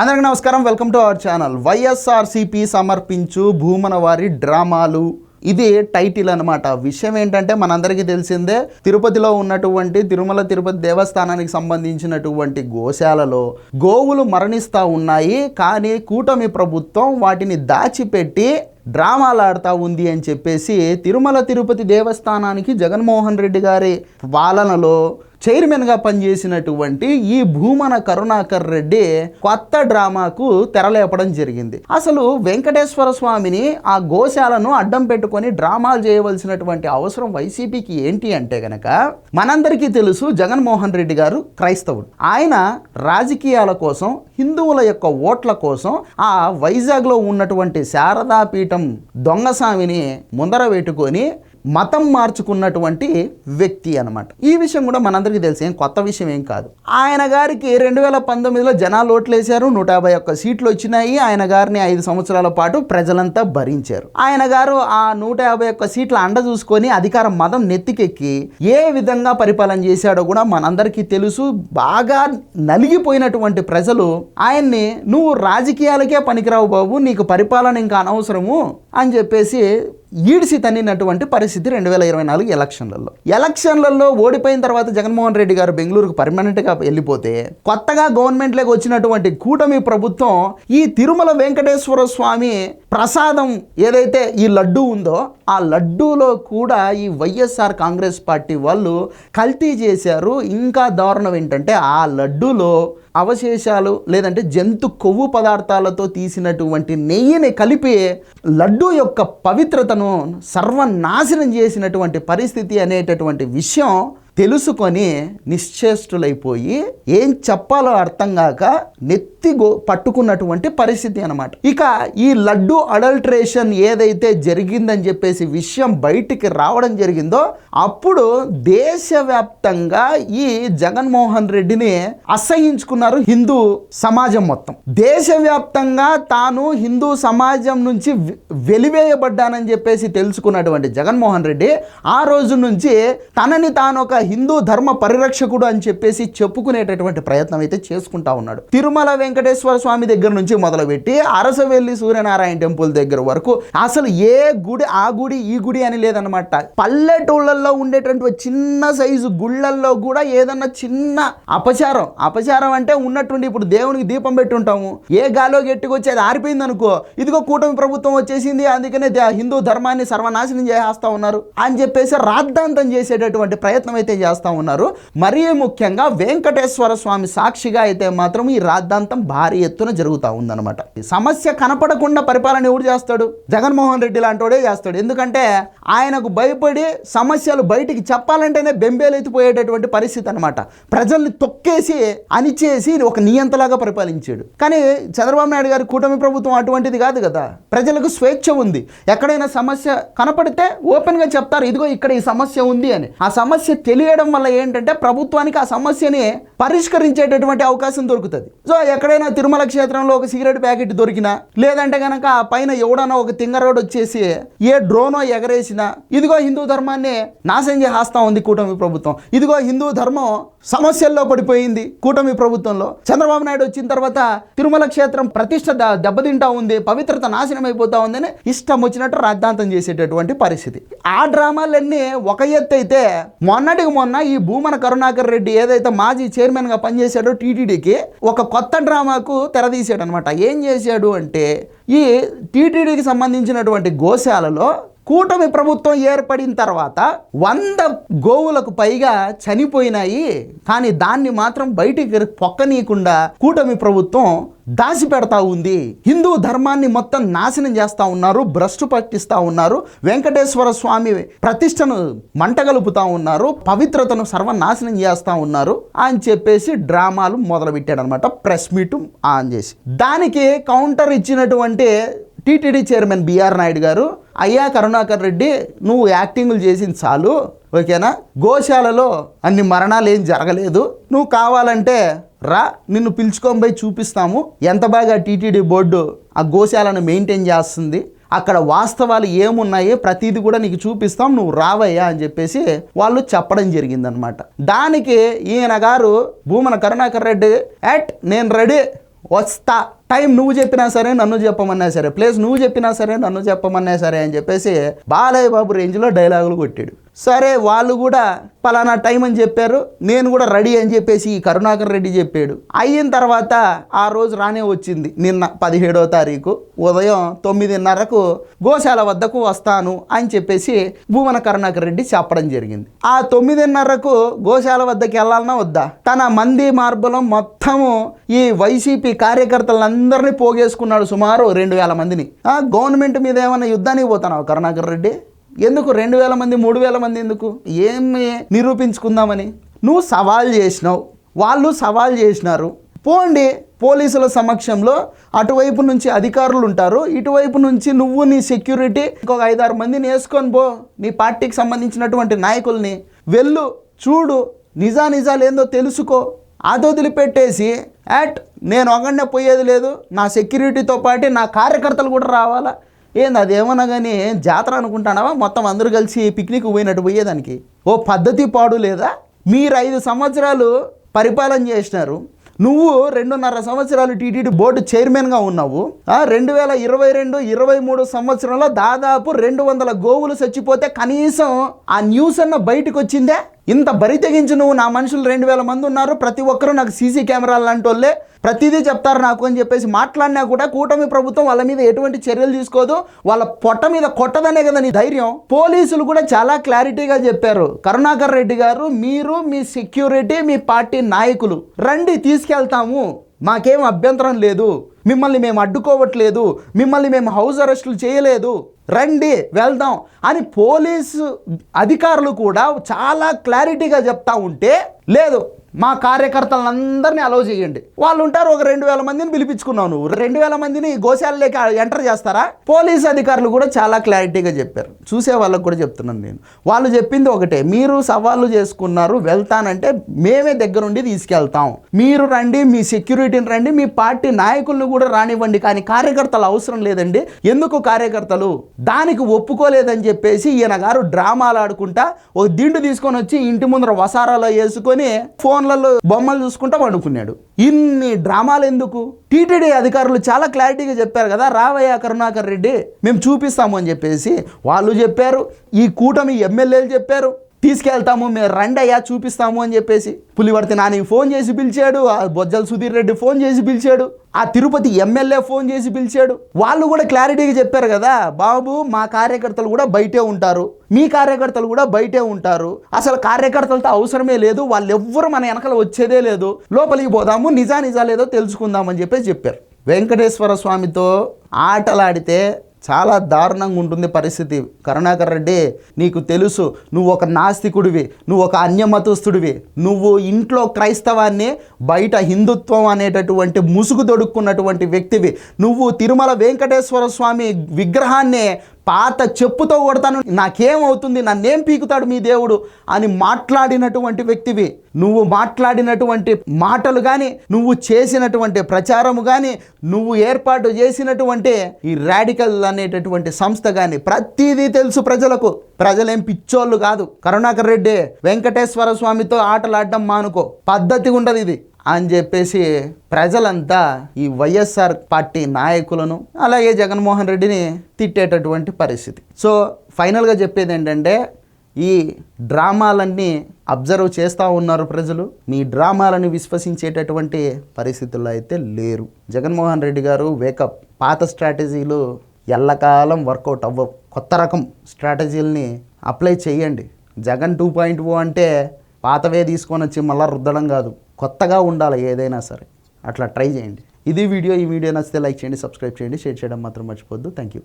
అందరికీ నమస్కారం. Welcome to our channel YSRCP సమర్పించు భూమన వారి డ్రామాలు. ఇది టైటిల్ అనమాట విషయం ఏంటంటే మనందరికీ తెలిసిందే తిరుపతిలో ఉన్నటువంటి తిరుమల తిరుపతి దేవస్థానానికి సంబంధించినటువంటి గోశాలలో గోవులు మరణిస్తూ ఉన్నాయి. కానీ కూటమి ప్రభుత్వం వాటిని దాచిపెట్టి డ్రామాలు ఆడుతూ ఉంది అని చెప్పేసి తిరుమల తిరుపతి దేవస్థానానికి జగన్మోహన్ రెడ్డి గారి పాలనలో చైర్మన్గా పనిచేసినటువంటి ఈ భూమన కరుణాకర్ రెడ్డి కొత్త డ్రామాకు తెరలేపడం జరిగింది. అసలు వెంకటేశ్వర స్వామిని ఆ గోశాలను అడ్డం పెట్టుకొని డ్రామాలు చేయవలసినటువంటి అవసరం వైసీపీకి ఏంటి అంటే గనక మనందరికీ తెలుసు జగన్మోహన్ రెడ్డి గారు క్రైస్తవుడు. ఆయన రాజకీయాల కోసం హిందువుల యొక్క ఓట్ల కోసం ఆ వైజాగ్లో ఉన్నటువంటి శారదాపీఠం దొంగ దొంగస్వామిని ముందర పెట్టుకొని మతం మార్చుకున్నటువంటి వ్యక్తి అనమాట ఈ విషయం కూడా మనందరికీ తెలిసి. ఏం కొత్త విషయం ఏం కాదు. ఆయన గారికి రెండు వేల పంతొమ్మిదిలో జనాలు ఓట్లేశారు. నూట యాభై ఒక్క సీట్లు వచ్చినాయి. ఆయన గారిని ఐదు సంవత్సరాల పాటు ప్రజలంతా భరించారు. ఆయన గారు ఆ నూట యాభై ఒక్క సీట్ల అండ చూసుకొని అధికారం మదం నెత్తికెక్కి ఏ విధంగా పరిపాలన చేశాడో కూడా మనందరికీ తెలుసు. బాగా నలిగిపోయినటువంటి ప్రజలు ఆయన్ని నువ్వు రాజకీయాలకే పనికిరావు బాబు. నీకు పరిపాలన ఇంకా అనవసరము అని చెప్పేసి ఈడిసి తన్నినటువంటి పరిస్థితి రెండు వేల ఇరవై నాలుగు ఎలక్షన్లలో. ఎలక్షన్లలో ఓడిపోయిన తర్వాత జగన్మోహన్ రెడ్డి గారు బెంగళూరుకు పర్మనెంట్గా వెళ్ళిపోతే కొత్తగా గవర్నమెంట్లోకి వచ్చినటువంటి కూటమి ప్రభుత్వం ఈ తిరుమల వెంకటేశ్వర స్వామి ప్రసాదం ఏదైతే ఈ లడ్డు ఉందో ఆ లడ్డూలో కూడా ఈ వైఎస్ఆర్ కాంగ్రెస్ పార్టీ వాళ్ళు కల్తీ చేశారు. ఇంకా దారుణం ఏంటంటే ఆ లడ్డూలో అవశేషాలు లేదంటే జంతు కొవ్వు పదార్థాలతో తీసినటువంటి నెయ్యిని కలిపి లడ్డు యొక్క పవిత్రతను సర్వనాశనం చేసినటువంటి పరిస్థితి అనేటటువంటి విషయం తెలుసుకొని నిశ్చేష్టులైపోయి ఏం చెప్పాలో అర్థం కాక నెత్తి గో పట్టుకున్నటువంటి పరిస్థితి అనమాట ఇక ఈ లడ్డు అడల్ట్రేషన్ ఏదైతే జరిగిందని చెప్పేసి విషయం బయటికి రావడం జరిగిందో అప్పుడు దేశవ్యాప్తంగా ఈ జగన్మోహన్ రెడ్డిని అసహించుకున్నారు హిందూ సమాజం మొత్తం. దేశవ్యాప్తంగా తాను హిందూ సమాజం నుంచి వెలివేయబడ్డానని చెప్పేసి తెలుసుకున్నటువంటి జగన్మోహన్ రెడ్డి ఆ రోజు నుంచి తనని తాను ఒక హిందూ ధర్మ పరిరక్షకుడు అని చెప్పేసి చెప్పుకునేటటువంటి ప్రయత్నం అయితే చేసుకుంటా ఉన్నాడు. తిరుమల వెంకటేశ్వర స్వామి దగ్గర నుంచి మొదలుపెట్టి అరసవెల్లి సూర్యనారాయణ టెంపుల్ దగ్గర వరకు అసలు ఏ గుడి ఆ గుడి ఈ గుడి అని లేదనమాట పల్లెటూళ్ళల్లో ఉండేటువంటి చిన్న సైజు గుళ్ళల్లో కూడా ఏదన్నా చిన్న అపచారం అపచారం అంటే ఉన్నట్టుండి ఇప్పుడు దేవునికి దీపం పెట్టుంటాము. ఏ గాలో గెట్టుకొచ్చి అది ఆరిపోయింది అనుకో ఇదిగో కూటమి ప్రభుత్వం వచ్చేసింది అందుకనే దే- హిందూ ధర్మాన్ని సర్వనాశనం చేస్తా ఉన్నారు అని చెప్పేసి రాద్ధాంతం చేసేటటువంటి ప్రయత్నం అయితే చేస్తా ఉన్నారు. మరీ ముఖ్యంగా వెంకటేశ్వర స్వామి సాక్షిగా అయితే మాత్రం ఈ రాద్ధాంతం భారీ ఎత్తున జరుగుతూ ఉందన్నమాట. ఈ సమస్య కనపడకుండా పరిపాలన ఎవడు చేస్తాడు? జగన్మోహన్ రెడ్డి లాంటోడే చేస్తాడు. ఎందుకంటే ఆయనకు భయపడి సమస్యలు బయటికి చెప్పాలంటేనే బెంబేలెత్తిపోయేటటువంటి పరిస్థితి అనమాట ప్రజల్ని తొక్కేసి అనిచేసి ఒక నియంతలాగా పరిపాలించాడు. కానీ చంద్రబాబు నాయుడు గారి కూటమి ప్రభుత్వం అటువంటిది కాదు కదా. ప్రజలకు స్వేచ్ఛ ఉంది. ఎక్కడైనా సమస్య కనపడితే ఓపెన్గా చెప్తారు ఇదిగో ఇక్కడ ఈ సమస్య ఉంది అని. ఆ సమస్య చేయడం వల్ల ఏంటంటే ప్రభుత్వానికి ఆ సమస్యని పరిష్కరించేటటువంటి అవకాశం దొరుకుతుంది. సో ఎక్కడైనా తిరుమల క్షేత్రంలో ఒక సిగరెట్ ప్యాకెట్ దొరికినా లేదంటే కనుక ఆ పైన ఎవడన్నా ఒక తింగరోడ్ వచ్చేసి ఏ డ్రోనో ఎగరేసినా ఇదిగో హిందూ ధర్మాన్ని నాశనం చేస్తా ఉంది కూటమి ప్రభుత్వం. ఇదిగో హిందూ ధర్మం సమస్యల్లో పడిపోయింది కూటమి ప్రభుత్వంలో. చంద్రబాబు నాయుడు వచ్చిన తర్వాత తిరుమల క్షేత్రం ప్రతిష్ట దెబ్బతింటా ఉంది పవిత్రత నాశనం అయిపోతా ఉందని ఇష్టం వచ్చినట్టు రాద్ధాంతం చేసేటటువంటి పరిస్థితి. ఆ డ్రామాలన్నీ ఒక ఎత్తు అయితే మొన్నటికి మొన్న ఈ భూమన కరుణాకర్ రెడ్డి ఏదైతే మాజీ చైర్మన్గా పనిచేశాడో టీటీడీకి ఒక కొత్త డ్రామాకు తెరదీశాడు అనమాట ఏం చేశాడు అంటే ఈ టీటీడీకి సంబంధించినటువంటి గోశాలలో కూటమి ప్రభుత్వం ఏర్పడిన తర్వాత వంద గోవులకు పైగా చనిపోయినాయి. కానీ దాన్ని మాత్రం బయటికి పొక్కనీయకుండా కూటమి ప్రభుత్వం దాచిపెడతా ఉంది. హిందూ ధర్మాన్ని మొత్తం నాశనం చేస్తూ ఉన్నారు భ్రష్టు పట్టిస్తా ఉన్నారు. వెంకటేశ్వర స్వామి ప్రతిష్టను మంటగలుపుతా ఉన్నారు పవిత్రతను సర్వనాశనం చేస్తూ ఉన్నారు అని చెప్పేసి డ్రామాలు మొదలుపెట్టాడనమాట ప్రెస్ మీట్ ఆన్ చేసి. దానికి కౌంటర్ ఇచ్చినటువంటి టీటీడీ చైర్మన్ బిఆర్ నాయుడు గారు అయ్యా కరుణాకర్ రెడ్డి నువ్వు యాక్టింగ్లు చేసింది చాలు ఓకేనా? గోశాలలో అన్ని మరణాలు ఏం జరగలేదు. నువ్వు కావాలంటే రా నిన్ను పిలుచుకొని పోయి చూపిస్తాము. ఎంత బాగా టీటీడీ బోర్డు ఆ గోశాలను మెయింటైన్ చేస్తుంది అక్కడ వాస్తవాలు ఏమున్నాయి ప్రతిదీ కూడా నీకు చూపిస్తాం నువ్వు రావయ్యా అని చెప్పేసి వాళ్ళు చెప్పడం జరిగిందనమాట దానికి ఈయన గారు భూమన కరుణాకర్ రెడ్డి ఎట్ నేను రెడీ. వస్తా. టైం నువ్వు చెప్పినా సరే నన్ను చెప్పమన్నా సరే. ప్లేస్ నువ్వు చెప్పినా సరే నన్ను చెప్పమన్నా సరే అని చెప్పేసి బాలయ్య బాబు రేంజ్లో డైలాగులు కొట్టాడు. సరే వాళ్ళు కూడా పలానా టైం అని చెప్పారు నేను కూడా రెడీ అని చెప్పేసి ఈ కరుణాకర్ రెడ్డి చెప్పాడు. అయిన తర్వాత ఆ రోజు రానే వచ్చింది నిన్న పదిహేడో తారీఖు ఉదయం తొమ్మిదిన్నరకు గోశాల వద్దకు వస్తాను అని చెప్పేసి భూమన కరుణాకర్ రెడ్డి చెప్పడం జరిగింది. ఆ తొమ్మిదిన్నరకు గోశాల వద్దకు వెళ్ళాలన్నా వద్దా? తన మంది మార్బలం మొత్తము ఈ వైసీపీ కార్యకర్తలందరినీ పోగేసుకున్నాడు సుమారు రెండు వేల మందిని. గవర్నమెంట్ మీద ఏమైనా యుద్ధానికి పోతున్నావు కరుణాకర్ రెడ్డి? ఎందుకు రెండు వేల మంది మూడు వేల మంది ఎందుకు? ఏమి నిరూపించుకుందామని? నువ్వు సవాల్ చేసినావు. వాళ్ళు సవాల్ చేసినారు. పోండి పోలీసుల సమక్షంలో అటువైపు నుంచి అధికారులు ఉంటారు. ఇటువైపు నుంచి నువ్వు నీ సెక్యూరిటీ ఇంకొక ఐదారు మందిని వేసుకొని పో. నీ పార్టీకి సంబంధించినటువంటి నాయకుల్ని వెళ్ళు చూడు. నిజా నిజాలు ఏందో తెలుసుకో. అది వదిలిపెట్టేసి యాట్ నేను ఒకనే పోయేది లేదు. నా సెక్యూరిటీతో పాటు నా కార్యకర్తలు కూడా రావాలా? ఏంది అదేమన్నా కానీ జాతర అనుకుంటానావా? మొత్తం అందరూ కలిసి పిక్నిక్ పోయినట్టు పోయేదానికి. ఓ పద్ధతి పాడు లేదా? మీరు ఐదు సంవత్సరాలు పరిపాలన చేసినారు. నువ్వు రెండున్నర సంవత్సరాలు టీటీడీ బోర్డు చైర్మన్గా ఉన్నావు. రెండు వేల ఇరవై రెండు ఇరవై మూడు సంవత్సరంలో దాదాపు రెండు వందల గోవులు చచ్చిపోతే కనీసం ఆ న్యూస్ అన్న బయటకు వచ్చిందే ఇంత బరి తెగించి నువ్వు నా మనుషులు రెండు వేల మంది ఉన్నారు ప్రతి ఒక్కరూ నాకు సీసీ కెమెరాలు లాంటి వాళ్ళే. ప్రతిదీ చెప్తారు నాకు అని చెప్పేసి మాట్లాడినా కూడా కూటమి ప్రభుత్వం వాళ్ళ మీద ఎటువంటి చర్యలు తీసుకోదు. వాళ్ళ పొట్ట మీద కొట్టదనే కదా నీ ధైర్యం. పోలీసులు కూడా చాలా క్లారిటీగా చెప్పారు. కరుణాకర్ రెడ్డి గారు మీరు మీ సెక్యూరిటీ మీ పార్టీ నాయకులు. రండి తీసుకెళ్తాము. మాకేం అభ్యంతరం లేదు. మిమ్మల్ని మేము అడ్డుకోవట్లేదు మిమ్మల్ని మేము హౌస్ అరెస్టులు చేయలేదు. రండి వెళ్దాం అని పోలీసు అధికారులు కూడా చాలా క్లారిటీగా చెప్తా ఉంటే లేదు. మా కార్యకర్తలందరినీ అలౌ చేయండి. వాళ్ళు ఉంటారు ఒక రెండు వేల మందిని పిలిపించుకున్నావు నువ్వు. రెండు వేల మందిని గోశాలలోకి ఎంటర్ చేస్తారా? పోలీస్ అధికారులు కూడా చాలా క్లారిటీగా చెప్పారు. చూసే వాళ్ళకు కూడా చెప్తున్నాను నేను. వాళ్ళు చెప్పింది ఒకటే మీరు సవాళ్ళు చేసుకున్నారు వెళ్తానంటే మేమే దగ్గరుండి తీసుకెళ్తాం. మీరు రండి మీ సెక్యూరిటీని రండి మీ పార్టీ నాయకులను కూడా రానివ్వండి. కానీ కార్యకర్తలు అవసరం లేదండి. ఎందుకు కార్యకర్తలు? దానికి ఒప్పుకోలేదని చెప్పేసి ఈయన గారు డ్రామాలు ఆడుకుంటా ఒక దిండు తీసుకొని వచ్చి ఇంటి ముందర వసారాలో వేసుకొని ఫోన్ ఫోన్లలో బొమ్మలు చూసుకుంటా పండుకున్నాడు. ఇన్ని డ్రామాలు ఎందుకు? టీటీడీ అధికారులు చాలా క్లారిటీగా చెప్పారు కదా రావయ్య కరుణాకర్ రెడ్డి మేము చూపిస్తాము అని చెప్పేసి వాళ్ళు చెప్పారు. ఈ కూటమి ఎమ్మెల్యేలు చెప్పారు. తీసుకెళ్తాము మేము రండి అయ్యా చూపిస్తాము అని చెప్పేసి పులివర్తి నాని ఫోన్ చేసి పిలిచాడు ఆ బొజ్జల సుధీర్ రెడ్డి ఫోన్ చేసి పిలిచాడు ఆ తిరుపతి ఎమ్మెల్యే ఫోన్ చేసి పిలిచాడు. వాళ్ళు కూడా క్లారిటీగా చెప్పారు కదా బాబు మా కార్యకర్తలు కూడా బయటే ఉంటారు మీ కార్యకర్తలు కూడా బయటే ఉంటారు అసలు కార్యకర్తలతో అవసరమే లేదు వాళ్ళు ఎవ్వరు మన వెనకాల వచ్చేదే లేదు లోపలికి పోదాము నిజా నిజాలేదో తెలుసుకుందామని చెప్పేసి చెప్పారు. వెంకటేశ్వర స్వామితో ఆటలాడితే చాలా దారుణంగా ఉంటుంది పరిస్థితి. కరుణాకర్ రెడ్డి నీకు తెలుసు నువ్వు ఒక నాస్తికుడివి నువ్వు ఒక అన్యమతస్తుడివి నువ్వు ఇంట్లో క్రైస్తవాన్ని బయట హిందుత్వం అనేటటువంటి ముసుగు తొడుక్కున్నటువంటి వ్యక్తివి. నువ్వు తిరుమల వెంకటేశ్వర స్వామి విగ్రహాన్ని పాత చెప్పుతో కొడతాను నాకేమవుతుంది నన్నేం పీకుతాడు మీ దేవుడు అని మాట్లాడినటువంటి వ్యక్తివి. నువ్వు మాట్లాడినటువంటి మాటలు కానీ నువ్వు చేసినటువంటి ప్రచారము కానీ నువ్వు ఏర్పాటు చేసినటువంటి ఈ రాడికల్ అనేటటువంటి సంస్థ కానీ ప్రతిదీ తెలుసు ప్రజలకు. ప్రజలేం పిచ్చోళ్ళు కాదు. కరుణాకర్ రెడ్డి వెంకటేశ్వర స్వామితో ఆటలాడడం మానుకో. పద్ధతి ఉండదు ఇది. అని చెప్పేసి ప్రజలంతా ఈ వైఎస్ఆర్ పార్టీ నాయకులను అలాగే జగన్మోహన్ రెడ్డిని తిట్టేటటువంటి పరిస్థితి. సో ఫైనల్గా చెప్పేది ఏంటంటే ఈ డ్రామాలన్నీ అబ్జర్వ్ చేస్తూ ఉన్నారు ప్రజలు. మీ డ్రామాలను విశ్వసించేటటువంటి పరిస్థితుల్లో అయితే లేరు. జగన్మోహన్ రెడ్డి గారు వేకప్ పాత స్ట్రాటజీలు ఎల్లకాలం వర్కౌట్ అవ్వవు. కొత్త రకం స్ట్రాటజీలని అప్లై చేయండి. జగన్ టూ పాయింట్ ఓ అంటే పాతవే తీసుకొని వచ్చి మళ్ళీ రుద్దడం కాదు కొత్తగా ఉండాలి ఏదైనా సరే. అట్లా ట్రై చేయండి. ఇది వీడియో ఈ వీడియో నచ్చితే లైక్ చేయండి సబ్స్క్రైబ్ చేయండి షేర్ చేయడం మాత్రం మర్చిపోద్దు థ్యాంక్ యూ